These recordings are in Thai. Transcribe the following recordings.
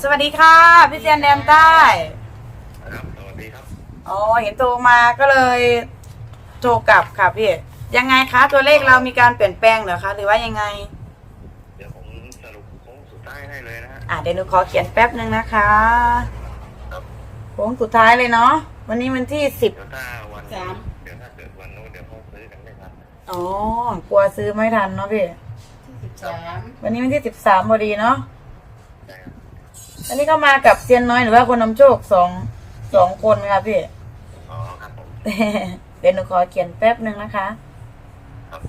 สวัสดีค่ะ พี่เซียนแดนใต้ครับสวัสดีครับอ๋อเห็นโทรมาก็เลยโทรกลับค่ะพี่ยังไงคะตัวเลขเรามีการเปลี่ยนแปลงเหรอคะหรือว่ายังไง เดี๋ยวผมสรุปโค้งสุดท้ายให้เลยนะฮะอะเดี๋ยวหนูขอเขียนแป๊บหนึ่งนะคะครับโค้งสุดท้ายเลยเนาะวันนี้วันที่สิบ เดี๋ยวถ้าวันสาม เดี๋ยวถ้าเกิดวันนู้นเดี๋ยวเขาซื้อกันไม่ทันนะอ๋อกลัวซื้อไม่ทันเนาะพี่ ที่สิบสามวันนี้วันที่สิบสามพอดีเนาะ ใช่ครับ อันนี้ก็มากับเซียนน้อยหรือว่าคนนำโชคสองสองคนค่ะพี่ อ๋อครับผมเดี๋ยวหนูขอเขียนแป๊บหนึ่งนะคะครับ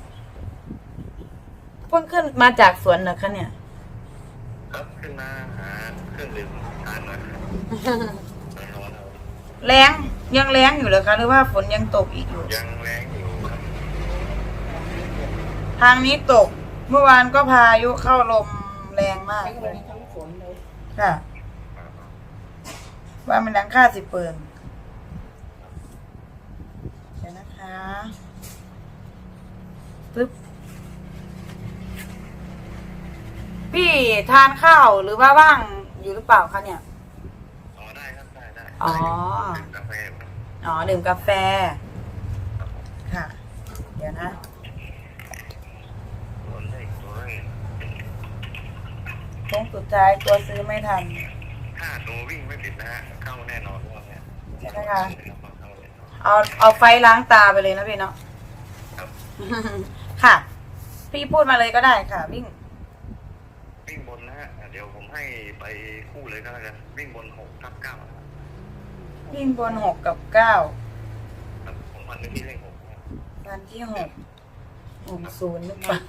เพิ่งขึ้นมาจากสวนเหรอคะเนี่ย ครับขึ้นมาหาเครื่องดื่มทานหน่อยร้อนๆเอาแรงยังแรงอยู่เหรอคะหรือว่าฝนยังตกอีกอยู่ ยังแรงอยู่ครับทางนี้ตก เมื่อวานก็พายุเข้าลมแรงมากทั้งเลลยมทั้งฝนเลยค่ะ ว่ามันดังค่าสิเปิงเดี๋ยวนะคะปึ๊บพี่ทานข้าวหรือว่าว่างอยู่หรือเปล่าคะเนี่ย อ๋อได้ครับได้ได้อ๋อ ดื่มกาแฟครับอ๋อดื่มกาแฟครับผมค่ะ เดี๋ยวนะ ตัวเลขตัวเลขโค้งสุดท้ายตัวซื้อไม่ทัน ถ้าตัววิ่งไม่ผิดนะฮะเข้าแน่นอนว่าเนี่ยใช่ไหมคะเข้าแน่นอนเอาเอาไฟล้างตาไปเลยนะพี่เนาะ ครับ ค่ะ พี่พูดมาเลยก็ได้ค่ะ วิ่ง วิ่งบนนะฮะเดี๋ยวผมให้ไปคู่เลยก็แล้วกันวิ่งบนหกทับเก้านะครับวิ่งบนหกกับเก้า ครับผมวันที่เลขหกนะครับวันที่หกหกศูนย์หรือเปล่า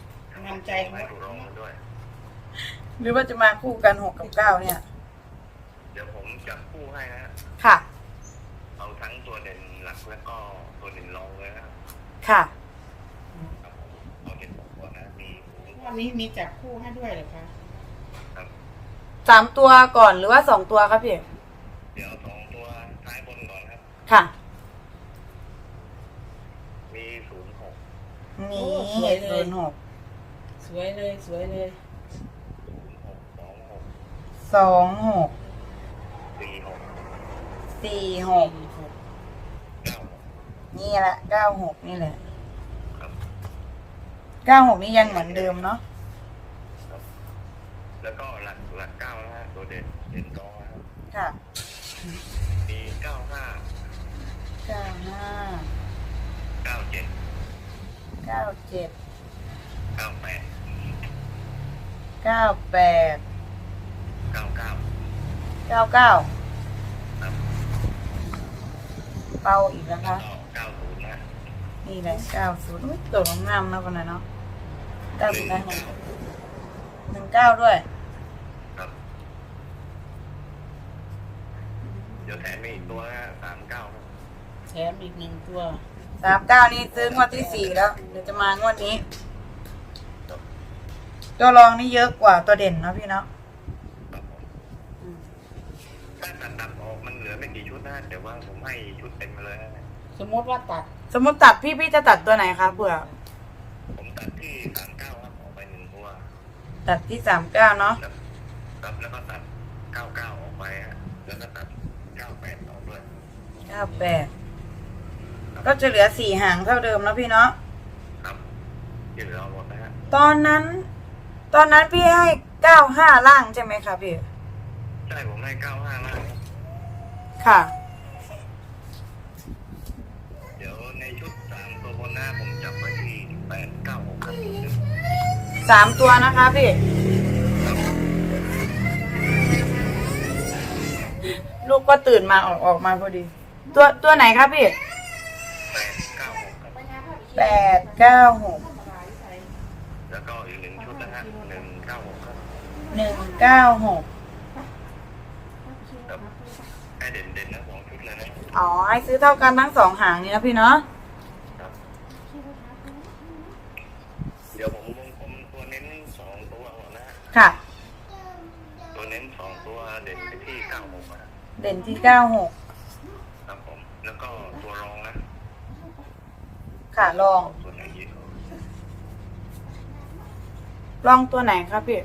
มั่นใจไม่ว่าถูกรองมาด้วย หรือว่าจะมาคู่กันหกกับเก้าเนี่ยเดี๋ยวผม จับคู่ให้นะฮะค่ะ เอาทั้งตัวเด่นหลักแล้วก็ตัวเด่นรองเลยนะครับค่ะ ครับผมเอาเด่นสองตัวนะมีวันนี้มีจับคู่ให้ด้วยเหรอคะครับ สามตัวก่อนหรือว่าสองตัวครับพี่ เดี๋ยวสองตัวท้ายบนก่อนครับ ค่ะ มีศูนย์หกมีศูนย์หกสวยเลยสวยเลยศูนย์หกสองหกสองหกสี่หก สี่หกหกเก้าหกนี่แหละเก้าหกนี่แหละครับเก้าหกนี่ยังเหมือนเดิมเนาะครับแล้วก็หลักหลักเก้านะฮะตัวเด่นเด่นรองนะครับค่ะมีเก้าห้าเก้าห้าเก้าเจ็ดเก้าเจ็ดเก้าแปดเก้าแปดเก้าเก้าเก้าเก้า ครับ เป้าอีกนะแล้วคะก็เก้าศูนย์นะนี่แหละเก้าศูนย์อุ้ยตัวน้องงามนะคนนั้นเนาะเก้าหศูนึ่นงย์ได้หเก้าหนึ่งเก้าด้วย ครับ เดี๋ยวแถมมีอีกตัวนะสามเก้าครับแถมอีกหนึ่งตัวสามเก้านี่ซื้องวดที่สี่แล้ว เดี๋ยวจะมางวดนี้ครับตัวรองนี่เยอะกว่าตัวเด่นเนาะพี่เนาะ ครับผมถ้าตัดตัดออกมันเหลือ ไม่กี่ชุดนะแต่ว่าผมให้ชุดเต็มมาเลยนะสมมติว่าตัดสมมติตัดพี่พี่จะตัดตัวไหนคะเผื่อผมตัดที่สามเก้าครับออกไปหนึ่งตัวตัดที่สามเก้าเนาะแล้วครับแล้วก็ตัดเก้าเก้าออกไปฮะแล้วก็ตัดเก้าแปดออกด้วยเก้าแปดก็จะเหลือสี่หางเท่าเดิมเนาะพี่เนาะครับที่เหลือเอาหมดนะฮะตอนนั้น ตอนนั้นพี่ให้เก้าห้าล่างใช่ไหมคะพี่ ใช่ผมให้เก้าห้าล่างครับค่ะ แปดเก้าหกครับสามตัวนะคะพี่ ลูกก็ตื่นมาออกออกมาพอดี ตัวตัวไหนครับพี่แปดเก้าหกครับแปดเก้าหกแล้วก็อีกหนึ่งชุดนะฮะหนึ่งเก้าหกครับหนึ่งเก้าหกครับให้เด่นเด่นๆนะสองชุดเลยนะ อ๋อ ให้ซื้อเท่ากันทั้งสองหางนี่นะพี่เนาะ ครับเดี๋ยวผมวงกลมตัวเน้นสองตัวก่อนนะฮะค่ะ ตัวเน้นสองตัวเด่นไปที่เก้าหกนะเด่นที่เก้าหกครับผม แล้วก็ตัวรองนะค่ะลองตัวไหนอีกลองตัวไหนครับพี่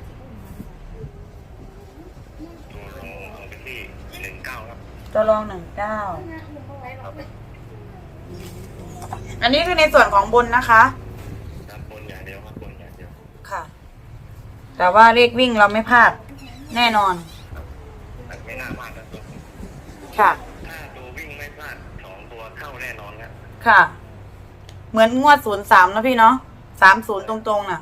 ตัวรองตัวรองหนึ่งเก้าอันนี้คือในส่วนของบนนะคะ ครับบนอย่างเดียวครับบนอย่างเดียว ค่ะ แต่ว่าเลขวิ่งเราไม่พลาดแน่นอนแต่ไม่น่าพลาดนะครับค่ะ ถ้าตัววิ่งไม่พลาดสองตัวเข้าแน่นอนครับค่ะ เหมือนงวดศูนย์สามนะพี่เนาะสามศูนย์ตรงๆน่ะ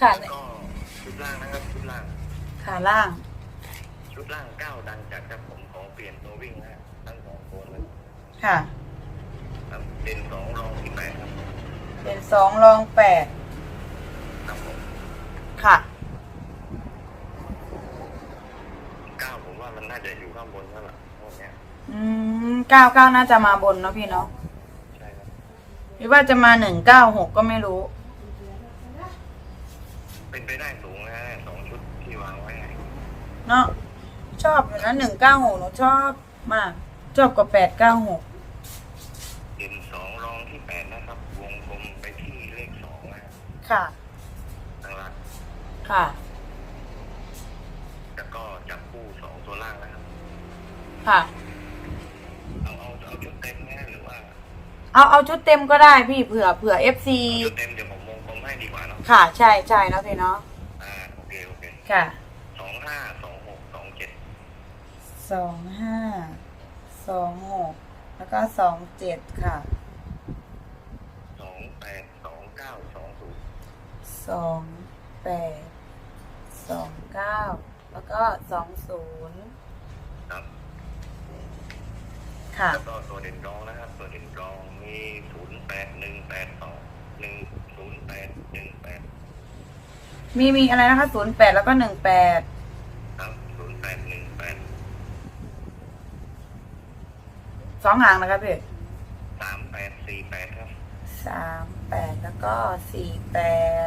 ค่ะ แล้วก็ชุดล่างนะครับชุดล่างขาล่าง ชุดล่างเก้าดังจัดครับผมขอเปลี่ยนตัววิ่งนะทั้งสองตัวเลยค่ะ ครับเป็นสองรองที่แปดครับเป็นสองรองแปดครับผม ค่ะ เก้าผมว่ามันน่าจะอยู่ข้างบนแล้วล่ะพวกเนี้ยอืมเก้าเก้าน่าจะมาบนเนาะพี่เนาะใช่ครับหรือว่าจะมาหนึ่งเก้าหกก็ไม่รู้ เป็นไปได้สูงนะสองชุดที่วางไว้ให้เนาะชอบอยู่นะหนึ่งเก้าหกหนูชอบมาก ชอบกว่าแปดเก้าหกเป็นสองรองที่แปดนะครับ วงกลมไปที่เลขสองนะค่ะข้างล่าง ค่ะ แล้วก็จับคู่สองตัวล่างนะครับ ค่ะ เอาเอาเอาชุดเต็มนะหรือว่าเอาเอาชุดเต็มก็ได้พี่เผื่อเผื่อเอฟซีชุดเต็มเดี๋ยวผมวงกลมให้ดีกว่าเนาะค่ะ ใช่ใช่เนาะพี่เนาะอ่าโอเคโอเคค่ะสองห้าสองหกสองเจ็ดสองห้าสองหกแล้วก็สองเจ็ดค่ะสองแปดสองเก้าสองศูนย์สองแปด สองเก้าแล้วก็สองศูนย์ครับค่ะ แล้วก็ตัวเด่นรองนะครับ ตัวเด่นรองมีศูนย์แปดหนึ่งแปดสองหนึ่งศูนย์แปดหนึ่งแปดมีมีอะไรนะคะศูนย์แปดแล้วก็หนึ่งแปดครับศูนย์แปดหนึ่งแปดสองหางนะคะพี่สามแปดสี่แปดครับสามแปดแล้วก็สี่แป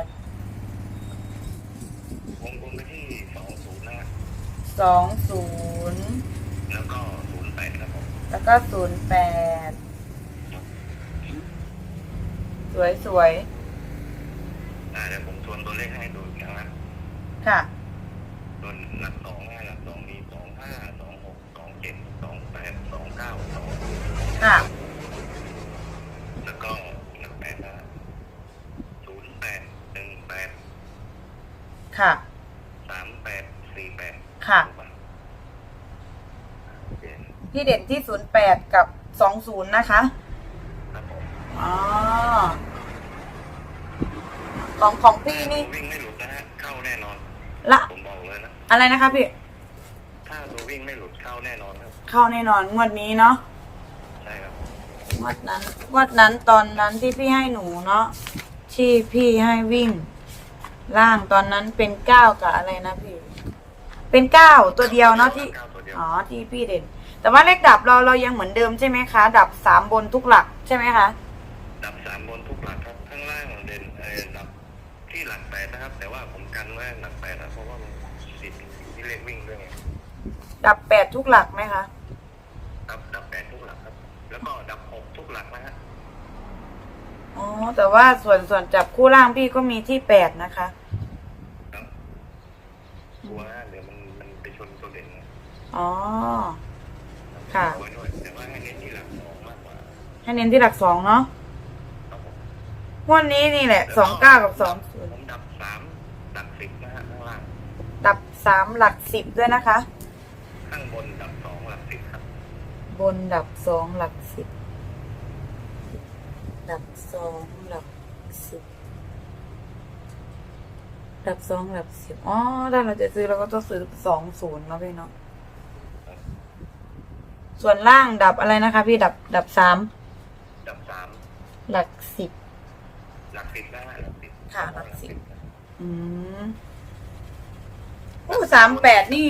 ด วงกลมไปที่สองศูนย์นะครับ สองศูนย์แล้วก็ศูนย์แปดครับผมแล้วก็ศูนย์แปดสวยสวยอ่าเดี๋ยวผมทวนตัวเลขให้ดูอีกครั้งนะๆค่ะ ตัวหลักสองห้าหลักสองมีสองห้าสองหกสองเจ็ดสองแปดสองเก้าสองค่ะ แล้วก็หลักแปดนะศูนย์แปดหนึ่งแปดค่ะ สามแปดสี่แปด ค่ะ ถูกปโอ เคที่เด่นที่ศูนย์แปดกับสองศูนย์นะคะ ครับผมอ๋อ ของของพี่นี่ วิ่งไม่หลุดนะฮะเข้าแน่นอน ละ ผมบอกเลยนะ อะไรนะคะพี่ ถ้าตัววิ่งไม่หลุดเข้าแน่นอนครับ เข้าแน่นอนงวดนี้เนาะ ใช่ครับ งวดนั้น งวดนั้นตอนนั้นที่พี่ให้หนูเนาะ ที่พี่ให้วิ่ง ล่างตอนนั้นเป็นเก้ากับอะไรนะพี่ เป็นเก้าตัวเดียวเนาะที่ เก้าตัวเดียว อ๋อที่พี่เด่น แต่ว่าเลขดับเราเรายังเหมือนเดิมใช่ไหมคะ ดับสามบนทุกหลักใช่ไหมคะ ดับสามบนทุกหลักครับข้างล่างเด่นเออดับที่หลักแปดนะครับ แต่ว่าผมกันไว้หลักแปดนะเพราะว่ามันติดอยู่ที่เลขวิ่งด้วยไงดับแปดทุกหลักไหมคะดับดับแปดทุกหลักครับ แล้วก็ดับหกทุกหลักนะฮะอ๋อแต่ว่าส่วนส่วนจับคู่ล่างพี่ก็มีที่แปดนะคะ ครับกลัวนะเดี๋ยวมันมันไปชนตัวเด่นไงอ๋อ ค่ะเอาไว้ด้วยแต่ว่าให้เน้นที่หลักสองมากกว่าให้เน้นที่หลักสองเนาะครับผมงวันนี้นี่แหละสองเก้ากับสองศูนย์ผมดับสามดับสิบนะฮะข้างล่าง ดับสามหลักสิบด้วยนะคะ ข้างบนดับสองหลักสิบครับบนดับสองหลักสิบ ดับสองหลักสิบ ดับสองหลักสิบ อ๋อ ถ้าเราจะซื้อเราก็ต้องซื้อสองศูนย์เนาะพี่เนาะ ส่วนล่างดับอะไรนะคะ พี่ดับดับสามดับสามหลักสิบ หลักสิบนะฮะหลักสิบค่ะหลักสิบ อืมโอ้สามแปดนี่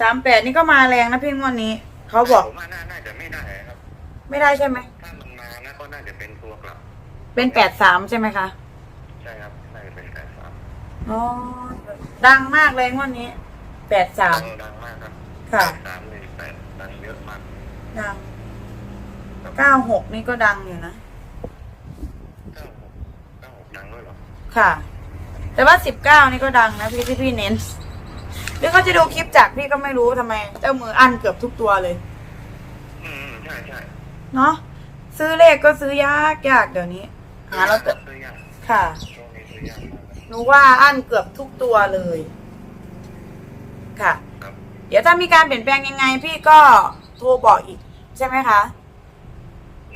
สามแปดนี่ก็มาแรงนะพี่งวดนี้ เขาบอก ผมว่าน่าน่าจะไม่ได้ครับ ไม่ได้ใช่ไหม ถ้ามันมานะก็น่าจะเป็นตัวกลับ เป็นแปดสามใช่ไหมคะ ใช่ครับน่าจะเป็นแปดสามอ๋อ ดังมากเลยงวดนี้แปดสามดังมากครับค่ะ แปดสามเลยแป ดดังเยอะมากดังเก้าหกนี่ก็ดังอยู่นะเก้าหกเก้าหกดังด้วยเหรอ ค่ะ แต่ว่าสิบเก้านี่ก็ดังนะพี่ที่พี่เน้นเลรือเขาจะดูคลิปจากพี่ก็ไม่รู้ทำไม เจ้ามืออันเกือบทุกตัวเลย อืมใช่ใช่เนาะซื้อเลขก็ซื้อยากยากเดี๋ยวนี้หาแล้วซื้อยากค่ะช่วงนี้ซื้อยากมากหนูว่าอันเกือบทุกตัวเลย ค่ะครับ เดี๋ยวถ้ามีการเปลี่ยนแปลงยังไง พี่ก็โทรบอกอีก ใช่ไหมคะ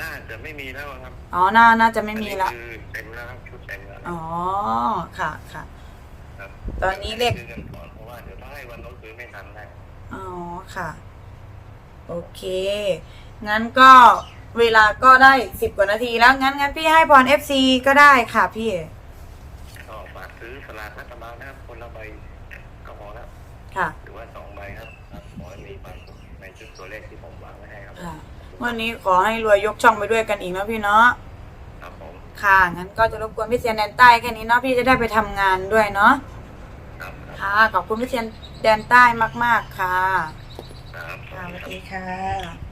น่าจะไม่มีแล้วครับอ๋อน่าน่าจะไม่มีละอันนี้คือเต็มแล้วครับชุดเต็มแล้วอ๋อค่ะค่ะ ครับตอนนี้เลข ซื้อกันก่อนเพราะว่าเดี๋ยวถ้าให้วันต้องซื้อไม่ทันได้อ๋อค่ะ โอเค งั้นก็เวลาก็ได้สิบกว่านาทีแล้ว งั้นงั้นพี่ให้พร FC ก็ได้ค่ะพี่ ก็ฝากซื้อสลากรัฐบาลนะครับคนละใบก็พอแล้วค่ะ ชุดตัวเลขที่ผมวางไว้ให้ครับค่ะวันนี้ขอให้รวยยกช่องไปด้วยกันอีกเนาะพี่เนาะครับผมค่ะงั้นก็จะรบกวนพี่เซียนแดนใต้แค่นี้เนาะพี่จะได้ไปทำงานด้วยเนาะครับครับค่ะขอบคุณพี่เซียนแดนใต้มาก ๆ ค่ะครับ ค่ะสวัสดีค่ะ